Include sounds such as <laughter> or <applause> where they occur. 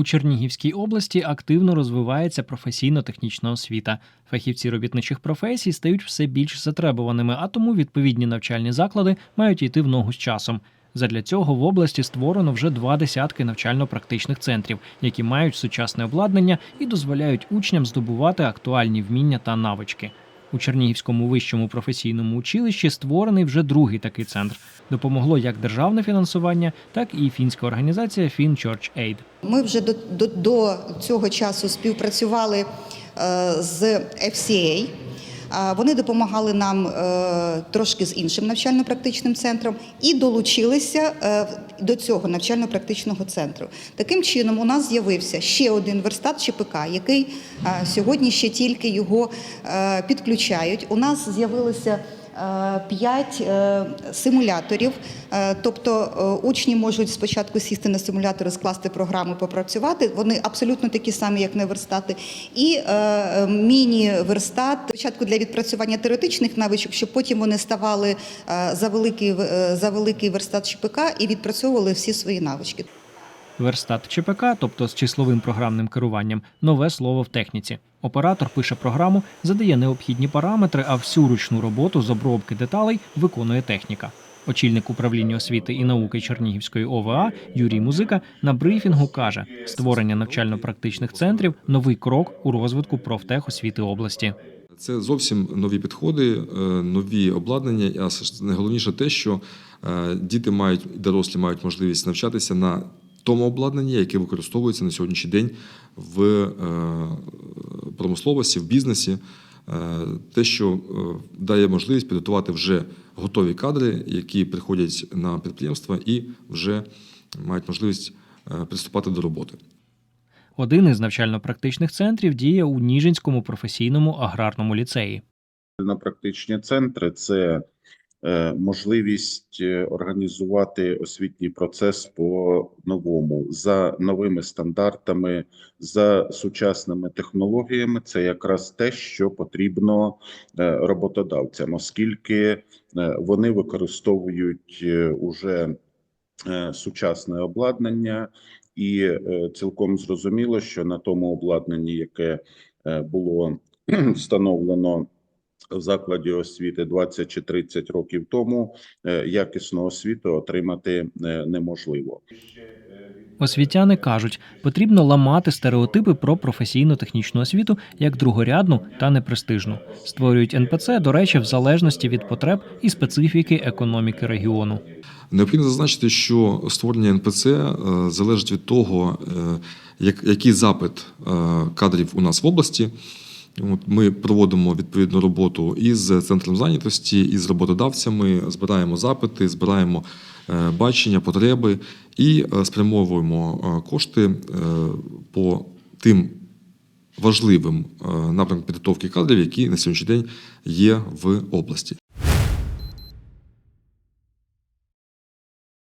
У Чернігівській області активно розвивається професійно-технічна освіта. Фахівці робітничих професій стають все більш затребуваними, а тому відповідні навчальні заклади мають йти в ногу з часом. Задля цього в області створено вже два десятки навчально-практичних центрів, які мають сучасне обладнання і дозволяють учням здобувати актуальні вміння та навички. У Чернігівському вищому професійному училищі створений вже другий такий центр. Допомогло як державне фінансування, так і фінська організація FinChurch Aid. Ми вже до, до, до цього часу співпрацювали е, з FCA. Вони допомагали нам е, трошки з іншим навчально-практичним центром і долучилися е, до цього навчально-практичного центру. Таким чином, у нас з'явився ще один верстат ЧПК, який е, сьогодні ще тільки його підключають. У нас з'явилося п'ять е, симуляторів, Е, тобто е, учні можуть спочатку сісти на симулятори, скласти програму, попрацювати. Вони абсолютно такі самі, як не верстати. І міні-верстат спочатку для відпрацювання теоретичних навичок, щоб потім вони ставали за великий за великий верстат ЧПК і відпрацьовували всі свої навички. Верстат ЧПК, тобто з числовим програмним керуванням, нове слово в техніці. Оператор пише програму, задає необхідні параметри, а всю ручну роботу з обробки деталей виконує техніка. Очільник управління освіти і науки Чернігівської ОВА Юрій Музика на брифінгу каже: створення навчально-практичних центрів новий крок у розвитку профтехосвіти області. Це зовсім нові підходи, е, нові обладнання. А найголовніше те, що е, діти мають дорослі мають можливість навчатися на тому обладнанні, яке використовується на сьогоднішній день в е, промисловості, в бізнесі. Е, Те, що е, дає можливість підготувати вже готові кадри, які приходять на підприємства і вже мають можливість е, приступати до роботи. Один із навчально-практичних центрів діє у Ніжинському професійному аграрному ліцеї. на практичні центри це можливість е, організувати освітній процес по-новому за новими стандартами, за сучасними технологіями. Це якраз те, що потрібно е, роботодавцям, оскільки е, вони використовують е, уже е, сучасне обладнання, і е, цілком зрозуміло, що на тому обладнанні, яке е, було <clears throat> встановлено в закладі освіти 20 чи 30 років тому, е, якісну освіту отримати е, неможливо. Освітяни кажуть, потрібно ламати стереотипи про професійно-технічну освіту як другорядну та непрестижну. Створюють НПЦ, до речі, в залежності від потреб і специфіки економіки регіону. Необхідно зазначити, що створення НПЦ е, залежить від того, як- який запит кадрів у нас в області. Ми проводимо відповідну роботу із центром зайнятості, із роботодавцями, збираємо запити, збираємо е, бачення, потреби і е, спрямовуємо е, кошти по тим важливим напрямкам підготовки кадрів, які на сьогоднішній день є в області.